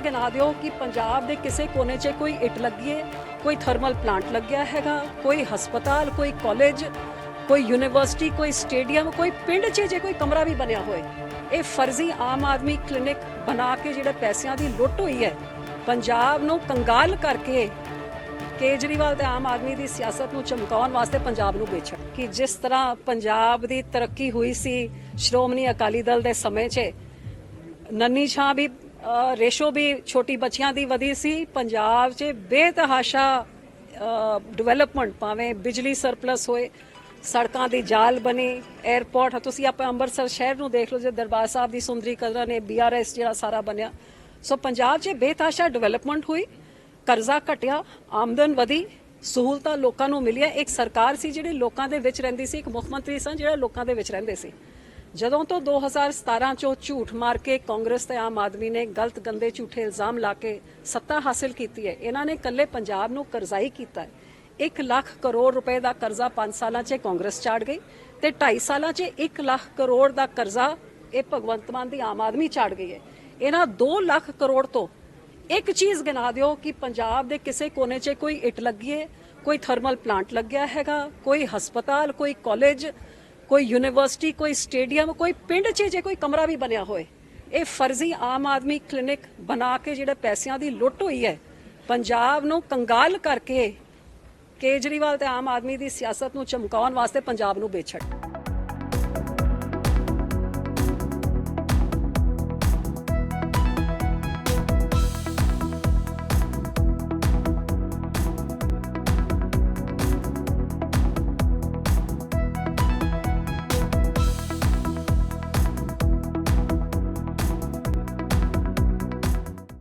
ਚੀਜ਼ ਗਿਣਾ ਦਿਓ ਕਿ ਪੰਜਾਬ ਦੇ ਕਿਸੇ ਕੋਨੇ 'ਚ ਕੋਈ ਇੱਟ ਲੱਗੀ ਹੈ ਕੋਈ ਥਰਮਲ ਪਲਾਂਟ ਲੱਗਿਆ ਹੈਗਾ, ਕੋਈ ਹਸਪਤਾਲ, ਕੋਈ ਕਾਲਜ, ਕੋਈ ਯੂਨੀਵਰਸਿਟੀ, ਕੋਈ ਸਟੇਡੀਅਮ, ਕੋਈ ਪਿੰਡ 'ਚ ਜੇ ਕੋਈ ਕਮਰਾ ਵੀ ਬਣਿਆ ਹੋਏ, ਇਹ ਫਰਜ਼ੀ ਆਮ ਆਦਮੀ ਕਲੀਨਿਕ ਬਣਾ ਕੇ ਜਿਹੜੇ ਪੈਸਿਆਂ ਦੀ ਲੁੱਟ ਹੋਈ ਹੈ, ਪੰਜਾਬ ਨੂੰ ਕੰਗਾਲ ਕਰਕੇ ਕੇਜਰੀਵਾਲ ਤੇ ਆਮ ਆਦਮੀ ਦੀ ਸਿਆਸਤ ਨੂੰ ਚਮਕਾਉਣ ਵਾਸਤੇ ਪੰਜਾਬ ਨੂੰ ਵੇਚਣ ਕਿ ਜਿਸ ਤਰ੍ਹਾਂ ਪੰਜਾਬ ਦੀ ਤਰੱਕੀ ਹੋਈ ਸੀ ਸ਼੍ਰੋਮਣੀ ਅਕਾਲੀ ਦਲ ਦੇ ਸਮੇਂ 'ਚ, ਨੰਨੀ ਛਾਂ ਵੀ ਰੇਸ਼ੋ ਵੀ ਛੋਟੀ ਬੱਚਿਆਂ ਦੀ ਵਧੀ ਸੀ। ਪੰਜਾਬ 'ਚ ਬੇਤਹਾਸ਼ਾ ਡਿਵੈਲਪਮੈਂਟ ਭਾਵੇਂ ਬਿਜਲੀ ਸਰਪਲਸ ਹੋਏ, ਸੜਕਾਂ ਦੀ ਜਾਲ ਬਣੀ 에ਅਰਪੋਰਟ ਤੁਸੀਂ ਆਪਾਂ ਅੰਮ੍ਰਿਤਸਰ ਸ਼ਹਿਰ ਨੂੰ ਦੇਖ ਲਓ, ਜੇ ਦਰਬਾਰ ਸਾਹਿਬ ਦੀ ਸੁੰਦਰੀ ਕਦਰਾਂ ਨੇ ਬੀਆਰਐਸ ਜਿਹੜਾ ਸਾਰਾ ਬਣਿਆ। ਸੋ ਪੰਜਾਬ 'ਚ ਬੇਤਹਾਸ਼ਾ ਡਿਵੈਲਪਮੈਂਟ ਹੋਈ, ਕਰਜ਼ਾ ਘਟਿਆ, ਆਮਦਨ ਵਧੀ, ਸਹੂਲਤਾਂ ਲੋਕਾਂ ਨੂੰ ਮਿਲੀਆਂ। ਇੱਕ ਸਰਕਾਰ ਸੀ ਜਿਹੜੀ ਲੋਕਾਂ ਦੇ ਵਿੱਚ ਰਹਿੰਦੀ ਸੀ, ਇੱਕ ਮੁੱਖ ਮੰਤਰੀ ਸਨ ਜਿਹੜਾ ਲੋਕਾਂ ਦੇ ਵਿੱਚ ਰਹਿੰਦੇ ਸੀ। ਜਦੋਂ ਤੋਂ 2017 ਚੋਂ ਝੂਠ ਮਾਰ ਕੇ ਕਾਂਗਰਸ ਤੇ ਆਮ ਆਦਮੀ ਨੇ ਗਲਤ, ਗੰਦੇ, ਝੂਠੇ ਇਲਜ਼ਾਮ ਲਾ ਕੇ ਸੱਤਾ ਹਾਸਿਲ ਕੀਤੀ ਹੈ, ਇਹਨਾਂ ਨੇ ਇਕੱਲੇ ਪੰਜਾਬ ਨੂੰ ਕਰਜ਼ਾਈ ਕੀਤਾ ਹੈ। 1 ਲੱਖ ਕਰੋੜ ਰੁਪਏ ਦਾ ਕਰਜ਼ਾ 5 ਸਾਲਾਂ 'ਚ ਕਾਂਗਰਸ ਚਾੜ ਗਈ ਤੇ 2.5 ਸਾਲਾਂ 'ਚ 1 ਲੱਖ ਕਰੋੜ ਦਾ ਕਰਜ਼ਾ ਇਹ ਭਗਵੰਤ ਮਾਨ ਦੀ ਆਮ ਆਦਮੀ ਚਾੜ ਗਈ ਹੈ। ਇਹਨਾਂ 2 ਲੱਖ ਕਰੋੜ ਤੋਂ ਇੱਕ ਚੀਜ਼ ਗਿਣਾ ਦਿਓ ਕਿ ਪੰਜਾਬ ਦੇ ਕਿਸੇ ਕੋਨੇ 'ਚ ਕੋਈ ਇੱਟ ਲੱਗੀ ਹੈ, ਕੋਈ ਥਰਮਲ ਪਲਾਂਟ ਲੱਗਿਆ ਹੈਗਾ, ਕੋਈ ਹਸਪਤਾਲ, ਕੋਈ ਕਾਲਜ ਕੋਈ ਯੂਨੀਵਰਸਿਟੀ, ਕੋਈ ਸਟੇਡੀਅਮ, ਕੋਈ ਪਿੰਡ 'ਚ ਜੇ ਕੋਈ ਕਮਰਾ ਵੀ ਬਣਿਆ ਹੋਏ, ਇਹ ਫਰਜ਼ੀ ਆਮ ਆਦਮੀ ਕਲੀਨਿਕ ਬਣਾ ਕੇ ਜਿਹੜਾ ਪੈਸਿਆਂ ਦੀ ਲੁੱਟ ਹੋਈ ਹੈ, ਪੰਜਾਬ ਨੂੰ ਕੰਗਾਲ ਕਰਕੇ ਕੇਜਰੀਵਾਲ ਤੇ ਆਮ ਆਦਮੀ ਦੀ ਸਿਆਸਤ ਨੂੰ ਚਮਕਾਉਣ ਵਾਸਤੇ ਪੰਜਾਬ ਨੂੰ ਵੇਚਣ।